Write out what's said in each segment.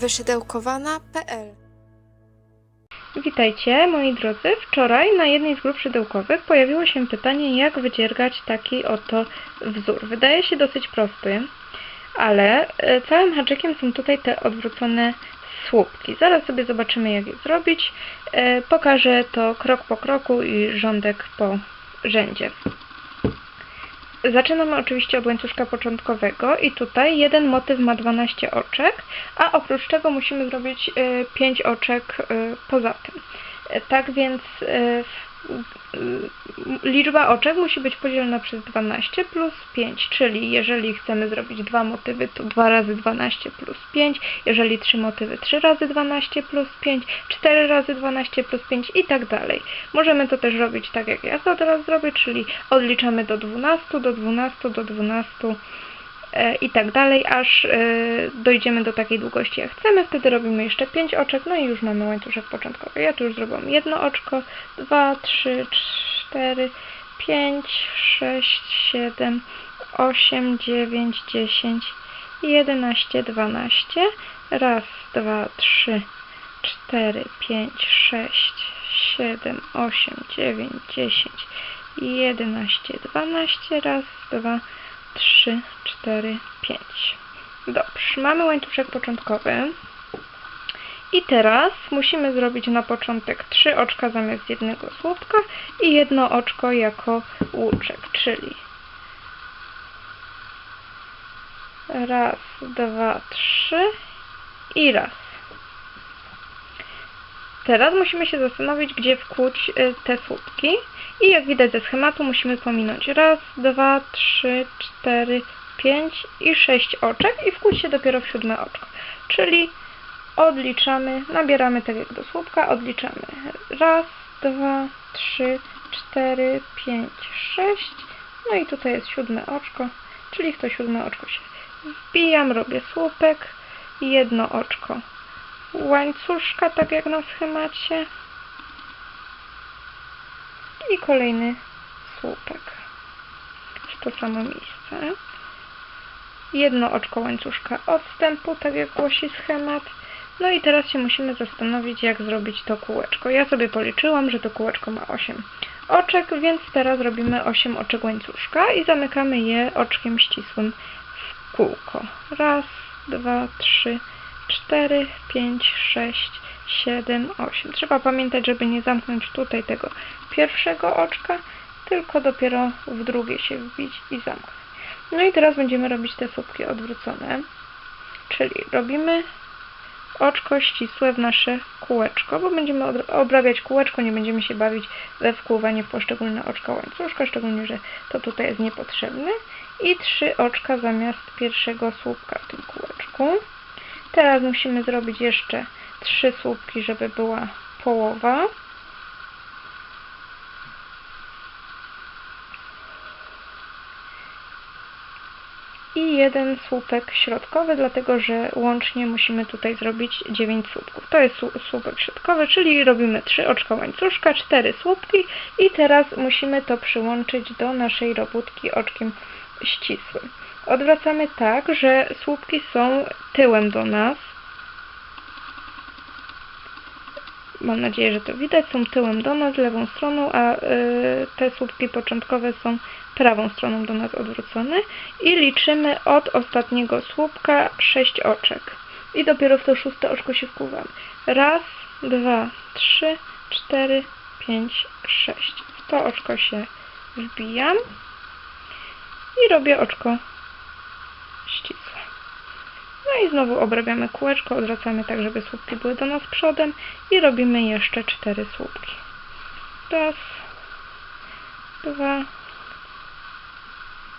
wyszydełkowana.pl Witajcie moi drodzy. Wczoraj na jednej z grup szydełkowych pojawiło się pytanie, jak wydziergać taki oto wzór. Wydaje się dosyć prosty, ale e, całym haczykiem są tutaj te odwrócone słupki. Zaraz sobie zobaczymy, jak je zrobić. E, Pokażę to krok po kroku i rządek po rzędzie. Zaczynamy oczywiście od łańcuszka początkowego i tutaj jeden motyw ma 12 oczek, a oprócz tego musimy zrobić 5 oczek e, poza tym. E, Tak więc w- liczba oczek musi być podzielona przez 12 plus 5, czyli jeżeli chcemy zrobić dwa motywy, to 2 razy 12 plus 5, jeżeli trzy motywy 3 razy 12 plus 5, 4 razy 12 plus 5 i tak dalej. Możemy to też robić tak jak ja to teraz zrobię, czyli odliczamy do 12, do 12, do 12 e, i tak dalej, aż e, dojdziemy do takiej długości jak chcemy. Wtedy robimy jeszcze 5 oczek, no i już mamy łańcuszek początkowy. Ja tu już zrobiłam jedno oczko, 2, 3, 4, 5, 6, 7, 8, 9, 10, 11, 12. Raz, dwa, trzy, 4, 5, 6, 7, 8, 9, 10, 11, 12. Raz, dwa, 3, 4, 5. Dobrze, mamy łańcuszek początkowy. I teraz musimy zrobić na początek 3 oczka zamiast jednego słupka i jedno oczko jako łuczek, czyli raz, dwa, trzy i raz. Teraz musimy się zastanowić, gdzie wkłuć y, te słupki. I jak widać ze schematu musimy pominąć raz, dwa, trzy, cztery, pięć i sześć oczek i wkłuć się dopiero w siódme oczko. Czyli odliczamy, nabieramy tak jak do słupka, odliczamy raz, dwa, trzy, cztery, pięć, sześć. No i tutaj jest siódme oczko, czyli w to siódme oczko się wbijam, robię słupek, jedno oczko łańcuszka, tak jak na schemacie i kolejny słupek w to samo miejsce. Jedno oczko łańcuszka odstępu, tak jak głosi schemat. No i teraz się musimy zastanowić, jak zrobić to kółeczko. Ja sobie policzyłam, że to kółeczko ma 8 oczek, więc teraz robimy 8 oczek łańcuszka i zamykamy je oczkiem ścisłym w kółko. Raz, dwa, trzy, 4, 5, 6, 7, 8. Trzeba pamiętać, żeby nie zamknąć tutaj tego pierwszego oczka, tylko dopiero w drugie się wbić i zamknąć. No i teraz będziemy robić te słupki odwrócone, czyli robimy oczko ścisłe w nasze kółeczko, bo będziemy obrabiać kółeczko, nie będziemy się bawić we wkłuwanie w poszczególne oczka łańcuszka, szczególnie, że to tutaj jest niepotrzebne. I trzy oczka zamiast pierwszego słupka w tym kółeczku. Teraz musimy zrobić jeszcze trzy słupki, żeby była połowa. I jeden słupek środkowy, dlatego że łącznie musimy tutaj zrobić 9 słupków. To jest słu- słupek środkowy, czyli robimy 3 oczka łańcuszka, 4 słupki i teraz musimy to przyłączyć do naszej robótki oczkiem ścisłym. Odwracamy tak, że słupki są tyłem do nas. Mam nadzieję, że to widać. Są tyłem do nas, lewą stroną, a y, te słupki początkowe są prawą stroną do nas odwrócone. I liczymy od ostatniego słupka 6 oczek. I dopiero w to szóste oczko się wkuwamy. Raz, dwa, trzy, cztery, pięć, sześć. W to oczko się wbijam i robię oczko. No i znowu obrabiamy kółeczko, odwracamy tak, żeby słupki były do nas przodem i robimy jeszcze cztery słupki. Raz, dwa,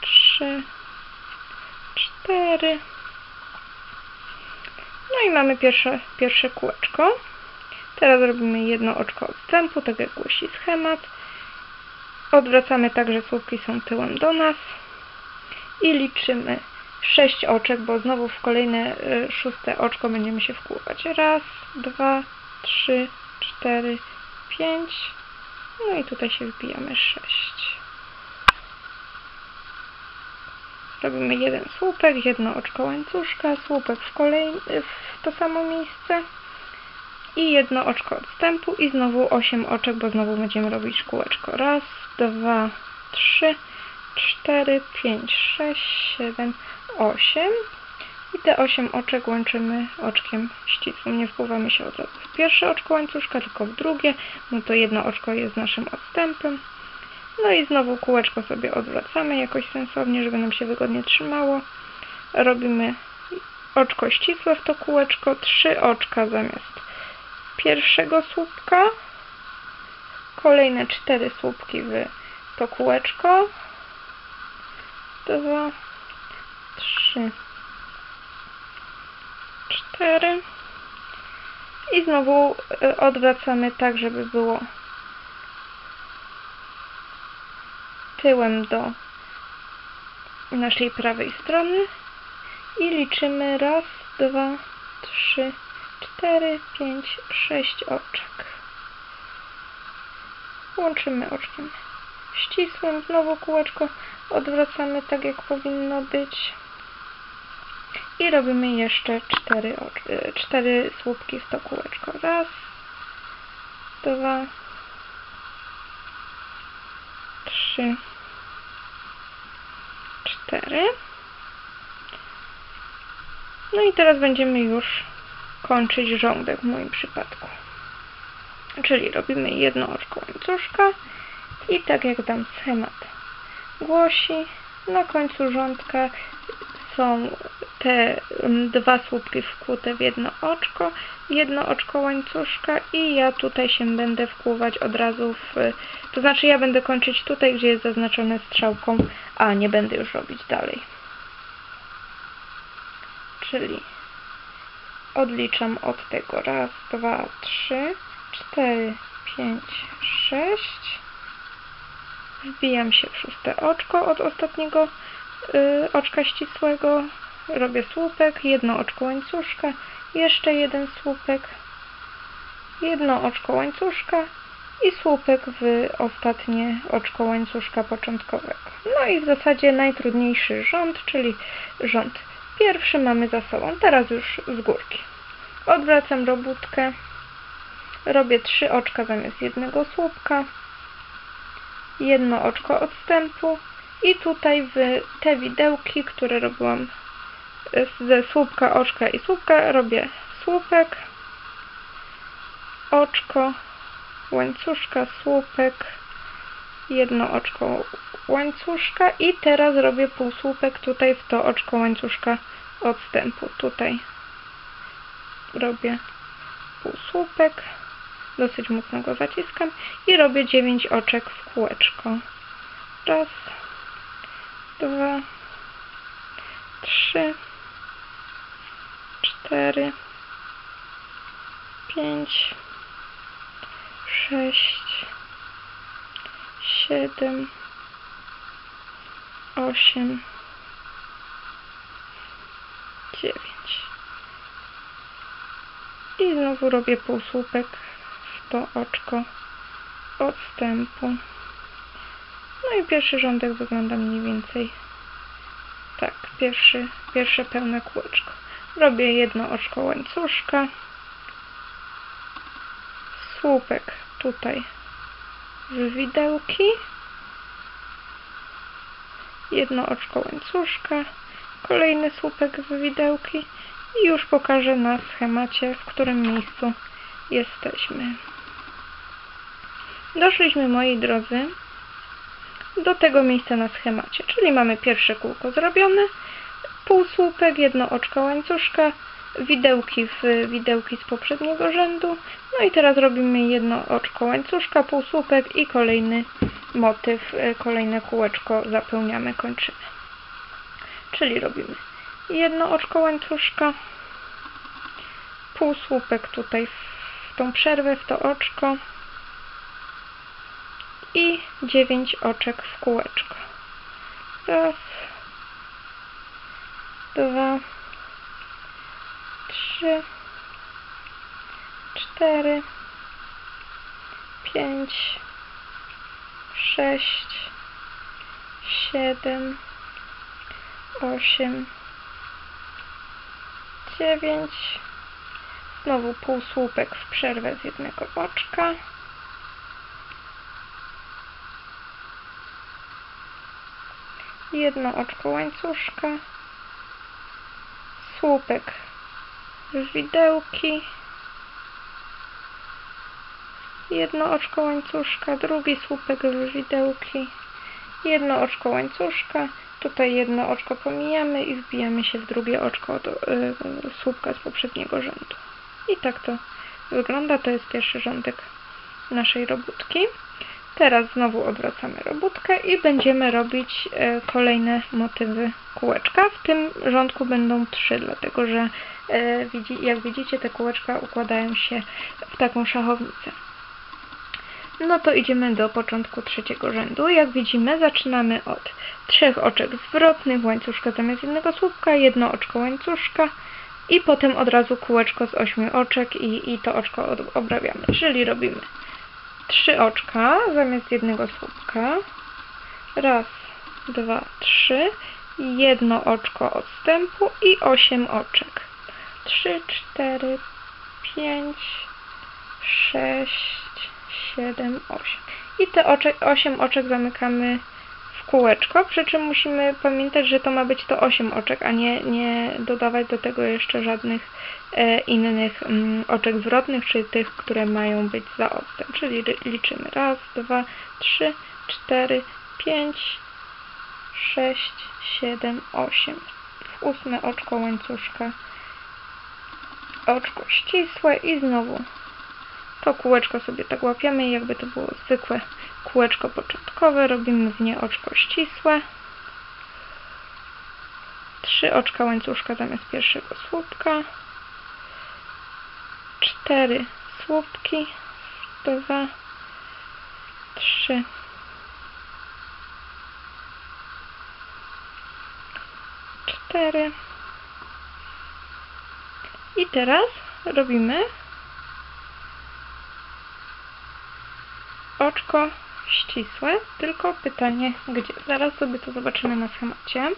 trzy, cztery. No i mamy pierwsze, pierwsze kółeczko. Teraz robimy jedno oczko odstępu, tak jak głosi schemat. Odwracamy tak, że słupki są tyłem do nas i liczymy 6 oczek, bo znowu w kolejne y, szóste oczko będziemy się wkłuwać. Raz, dwa, trzy, cztery, pięć. No i tutaj się wbijamy 6. Robimy jeden słupek, jedno oczko łańcuszka, słupek w, kolej, w to samo miejsce i jedno oczko odstępu i znowu 8 oczek, bo znowu będziemy robić kółeczko. Raz, dwa, trzy, cztery, pięć, sześć, siedem, osiem. I te 8 oczek łączymy oczkiem ścisłym. Nie wpływamy się od razu w pierwsze oczko łańcuszka, tylko w drugie. No to jedno oczko jest naszym odstępem. No i znowu kółeczko sobie odwracamy jakoś sensownie, żeby nam się wygodnie trzymało. Robimy oczko ścisłe w to kółeczko, trzy oczka zamiast pierwszego słupka, kolejne cztery słupki w to kółeczko, dwa, trzy, cztery. I znowu y, odwracamy tak, żeby było tyłem do naszej prawej strony. I liczymy raz, dwa, trzy, cztery, pięć, sześć oczek. Łączymy oczkiem ścisłym, znowu kółeczko odwracamy tak jak powinno być i robimy jeszcze cztery, e, cztery słupki w to kółeczko. Raz, dwa, trzy, cztery. No i teraz będziemy już kończyć rządek w moim przypadku. Czyli robimy jedno oczko łańcuszka i tak jak tam schemat głosi, na końcu rządka są te mm, dwa słupki wkłute w jedno oczko, jedno oczko łańcuszka i ja tutaj się będę wkłuwać od razu w, to znaczy ja będę kończyć tutaj, gdzie jest zaznaczone strzałką, a nie będę już robić dalej. Czyli odliczam od tego raz, dwa, trzy, cztery, pięć, sześć. Wbijam się w szóste oczko od ostatniego y, oczka ścisłego. Robię słupek, jedno oczko łańcuszka, jeszcze jeden słupek, jedno oczko łańcuszka i słupek w ostatnie oczko łańcuszka początkowego. No i w zasadzie najtrudniejszy rząd, czyli rząd pierwszy mamy za sobą. Teraz już z górki. Odwracam robótkę. Robię trzy oczka zamiast jednego słupka. Jedno oczko odstępu. I tutaj w te widełki, które robiłam ze słupka, oczka i słupka, robię słupek, oczko, łańcuszka, słupek, jedno oczko łańcuszka i teraz robię półsłupek tutaj w to oczko łańcuszka odstępu. Tutaj robię półsłupek, dosyć mocno go zaciskam i robię 9 oczek w kółeczko. Raz, dwa, trzy, cztery, pięć, sześć, siedem, osiem, dziewięć. I znowu robię półsłupek to oczko odstępu. No i pierwszy rządek wygląda mniej więcej tak. Pierwszy, pierwsze pełne kółeczko. Robię jedno oczko łańcuszka. Słupek tutaj w widełki. Jedno oczko łańcuszka. Kolejny słupek w widełki. I już pokażę na schemacie, w którym miejscu jesteśmy. Doszliśmy, moi drodzy, do tego miejsca na schemacie, czyli mamy pierwsze kółko zrobione, półsłupek, jedno oczko łańcuszka, widełki w widełki z poprzedniego rzędu, no i teraz robimy jedno oczko łańcuszka, półsłupek i kolejny motyw, e, kolejne kółeczko zapełniamy, kończymy. Czyli robimy jedno oczko łańcuszka, półsłupek tutaj w tą przerwę, w to oczko i 9 oczek w kółeczko. Raz, dwa, trzy, cztery, pięć, sześć, siedem, osiem, dziewięć. Znowu półsłupek w przerwę z jednego oczka. Jedno oczko łańcuszka. Słupek widełki. Jedno oczko łańcuszka, drugi słupek widełki. Jedno oczko łańcuszka. Tutaj jedno oczko pomijamy i wbijamy się w drugie oczko od, y, słupka z poprzedniego rzędu. I tak to wygląda. To jest pierwszy rządek naszej robótki. Teraz znowu odwracamy robótkę i będziemy robić e, kolejne motywy kółeczka. W tym rządku będą trzy, dlatego że e, jak widzicie te kółeczka układają się w taką szachownicę. No to idziemy do początku trzeciego rzędu. Jak widzimy zaczynamy od trzech oczek zwrotnych, łańcuszka zamiast jednego słupka, jedno oczko łańcuszka i potem od razu kółeczko z ośmiu oczek i, i to oczko obrabiamy. Czyli robimy trzy oczka zamiast jednego słupka. Raz, dwa, trzy. Jedno oczko odstępu i osiem oczek. Trzy, cztery, pięć, sześć, siedem, osiem. I te oczek, osiem oczek zamykamy kółeczko, przy czym musimy pamiętać, że to ma być to 8 oczek, a nie, nie dodawać do tego jeszcze żadnych e, innych mm, oczek zwrotnych, czy tych, które mają być za odstęp. Czyli liczymy raz, dwa, trzy, cztery, pięć, sześć, siedem, osiem. W ósme oczko łańcuszka oczko ścisłe i znowu to kółeczko sobie tak łapiemy, jakby to było zwykłe kółeczko początkowe, robimy w nie oczko ścisłe, trzy oczka łańcuszka zamiast pierwszego słupka, cztery słupki, dwa, trzy, cztery. I teraz robimy oczko ścisłe, tylko pytanie gdzie. Zaraz sobie to zobaczymy na schemacie.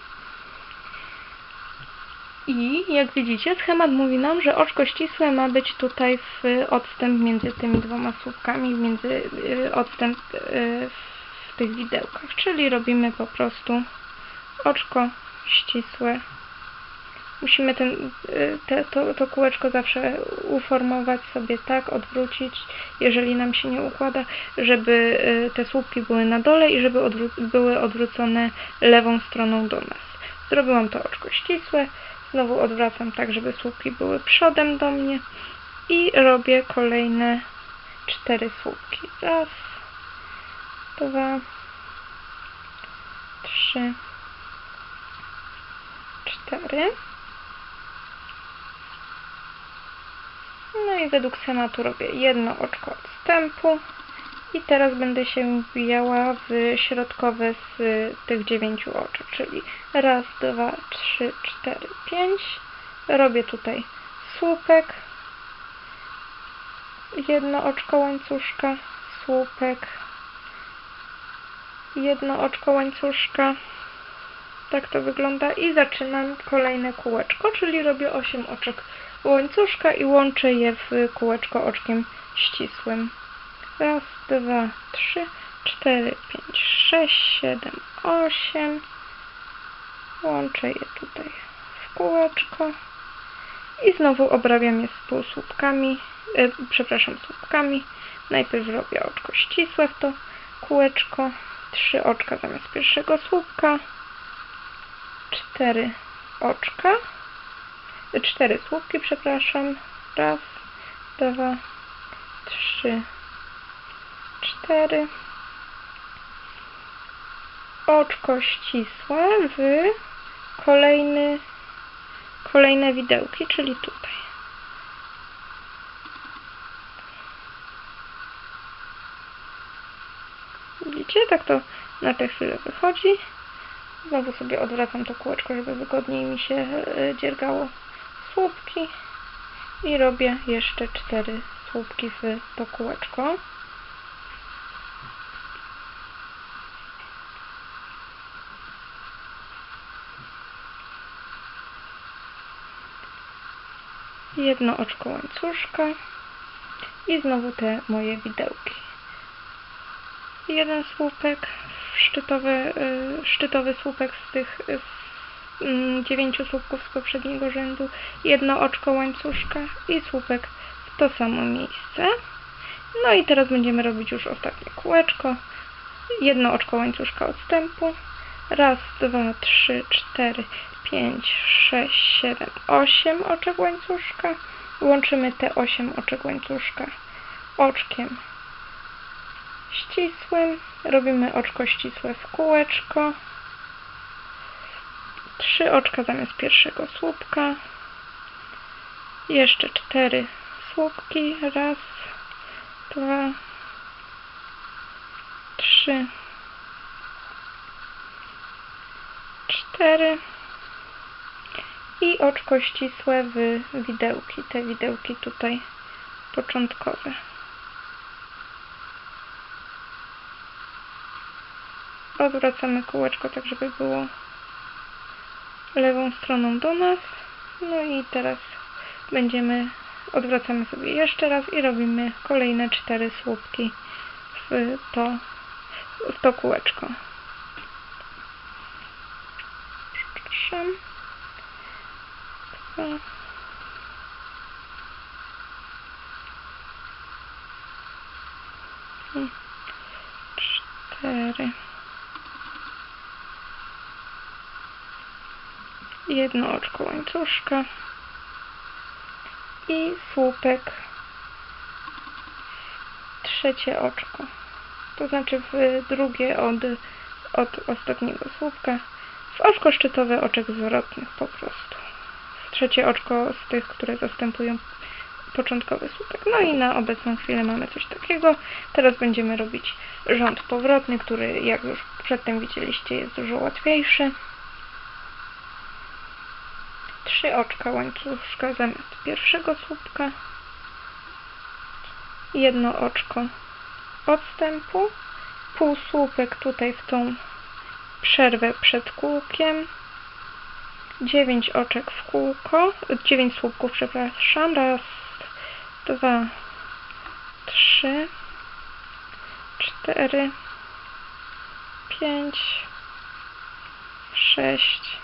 I jak widzicie, schemat mówi nam, że oczko ścisłe ma być tutaj w odstęp między tymi dwoma słupkami, między y, odstęp y, w tych widełkach. Czyli robimy po prostu oczko ścisłe musimy ten, y, te, to, to kółeczko zawsze uformować sobie tak, odwrócić, jeżeli nam się nie układa, żeby y, te słupki były na dole i żeby odwró były odwrócone lewą stroną do nas. Zrobiłam to oczko ścisłe, znowu odwracam tak, żeby słupki były przodem do mnie i robię kolejne cztery słupki. Raz, dwa, trzy, cztery. No i według schematu robię jedno oczko odstępu i teraz będę się wbijała w środkowe z tych dziewięciu oczek, czyli raz, dwa, trzy, cztery, pięć. Robię tutaj słupek, jedno oczko łańcuszka, słupek, jedno oczko łańcuszka. Tak to wygląda i zaczynam kolejne kółeczko, czyli robię 8 oczek łańcuszka i łączę je w kółeczko oczkiem ścisłym. Raz, dwa, trzy, cztery, pięć, sześć, siedem, osiem. Łączę je tutaj w kółeczko i znowu obrabiam je półsłupkami, e, przepraszam, słupkami. Najpierw robię oczko ścisłe w to kółeczko, trzy oczka zamiast pierwszego słupka, cztery oczka cztery słupki, przepraszam. Raz, dwa, trzy, cztery. Oczko ścisłe w kolejny, kolejne widełki, czyli tutaj. Widzicie? Tak to na tę chwilę wychodzi. Znowu sobie odwracam to kółeczko, żeby wygodniej mi się e, dziergało słupki i robię jeszcze cztery słupki w to kółeczko. jedno oczko łańcuszka i znowu te moje widełki. Jeden słupek, szczytowy, y, szczytowy słupek z tych dziewięciu słupków z poprzedniego rzędu, jedno oczko łańcuszka i słupek w to samo miejsce. No i teraz będziemy robić już ostatnie kółeczko. Jedno oczko łańcuszka odstępu. Raz, dwa, trzy, cztery, pięć, sześć, siedem, osiem oczek łańcuszka. Łączymy te osiem oczek łańcuszka oczkiem ścisłym. Robimy oczko ścisłe w kółeczko. Trzy oczka zamiast pierwszego słupka. Jeszcze cztery słupki. Raz, dwa, trzy, cztery. I oczko ścisłe w widełki. Te widełki tutaj początkowe. Odwracamy kółeczko tak, żeby było lewą stroną do nas. No i teraz będziemy, odwracamy sobie jeszcze raz i robimy kolejne cztery słupki w to, w to kółeczko. Przepraszam. I Cztery. Jedno oczko łańcuszka i słupek. Trzecie oczko. To znaczy w drugie od, od ostatniego słupka. W oczko szczytowe oczek zwrotnych po prostu. W trzecie oczko z tych, które zastępują początkowy słupek. No i na obecną chwilę mamy coś takiego. Teraz będziemy robić rząd powrotny, który jak już przedtem widzieliście jest dużo łatwiejszy trzy oczka łańcuszka zamiast pierwszego słupka, jedno oczko odstępu, półsłupek tutaj w tą przerwę przed kółkiem, dziewięć oczek w kółko, dziewięć słupków, przepraszam, raz, dwa, trzy, cztery, pięć, sześć,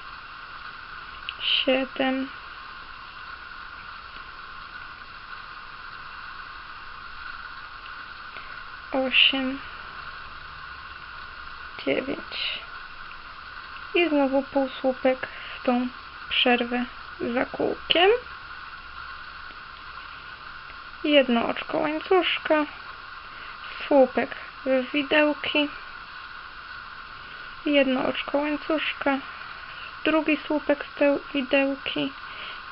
siedem, osiem, dziewięć. I znowu półsłupek w tą przerwę za kółkiem. Jedno oczko łańcuszka. Słupek w widełki. Jedno oczko łańcuszka drugi słupek z tej widełki,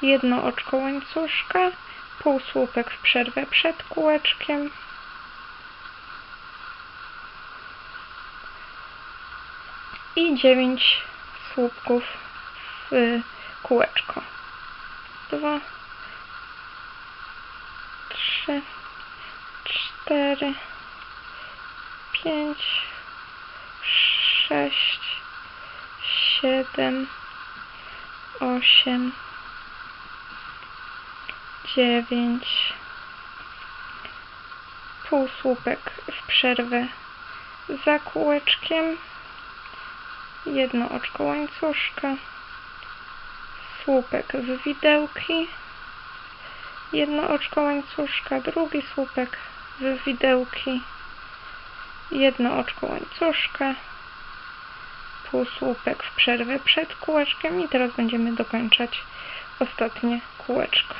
jedno oczko łańcuszka, półsłupek w przerwę przed kółeczkiem, i dziewięć słupków w kółeczko. Dwa, trzy, cztery, pięć, sześć, siedem, osiem, dziewięć, półsłupek w przerwę za kółeczkiem, jedno oczko łańcuszka, słupek w widełki, jedno oczko łańcuszka, drugi słupek w widełki, jedno oczko łańcuszka, półsłupek w przerwę przed kółeczkiem i teraz będziemy dokończać ostatnie kółeczko.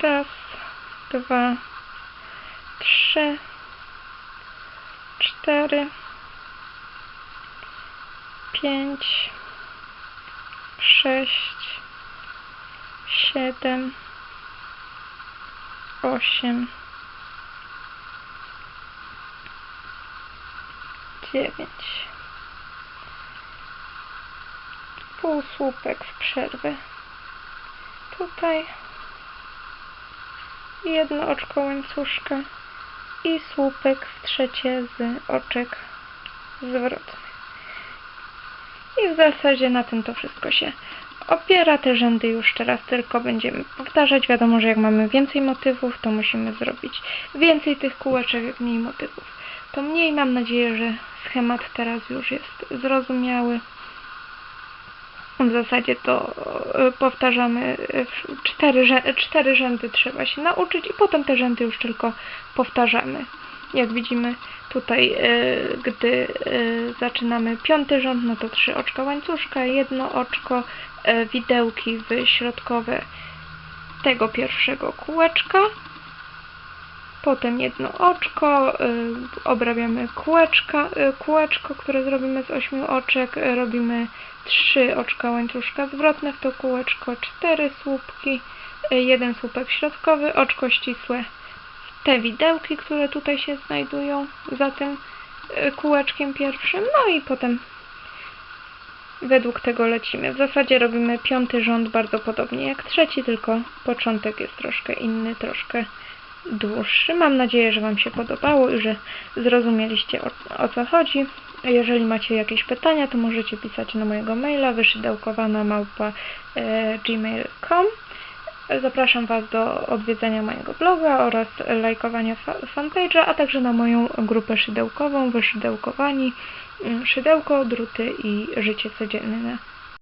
Raz, dwa, trzy, cztery, pięć, sześć, siedem, osiem, dziewięć. Półsłupek w przerwę. Tutaj jedno oczko łańcuszka i słupek w trzecie z oczek zwrotnych. I w zasadzie na tym to wszystko się opiera. Te rzędy już teraz tylko będziemy powtarzać. Wiadomo, że jak mamy więcej motywów, to musimy zrobić więcej tych kółeczek, mniej motywów. To mniej. Mam nadzieję, że schemat teraz już jest zrozumiały. W zasadzie to e, powtarzamy e, cztery, cztery rzędy trzeba się nauczyć i potem te rzędy już tylko powtarzamy. Jak widzimy tutaj, e, gdy zaczynamy piąty rząd, no to trzy oczka łańcuszka, jedno oczko, widełki w środkowe tego pierwszego kółeczka, potem jedno oczko, y, obrabiamy kółeczka, y, kółeczko, które zrobimy z ośmiu oczek, y, robimy trzy oczka łańcuszka zwrotne w to kółeczko, cztery słupki, jeden słupek środkowy, oczko ścisłe, te widełki, które tutaj się znajdują za tym kółeczkiem pierwszym, no i potem według tego lecimy. W zasadzie robimy piąty rząd bardzo podobnie jak trzeci, tylko początek jest troszkę inny, troszkę dłuższy. Mam nadzieję, że Wam się podobało i że zrozumieliście o, o co chodzi. Jeżeli macie jakieś pytania, to możecie pisać na mojego maila wyszydełkowana małpa e, gmail.com. Zapraszam Was do odwiedzenia mojego bloga oraz lajkowania fa- fanpage'a, a także na moją grupę szydełkową Wyszydełkowani, szydełko, druty i życie codzienne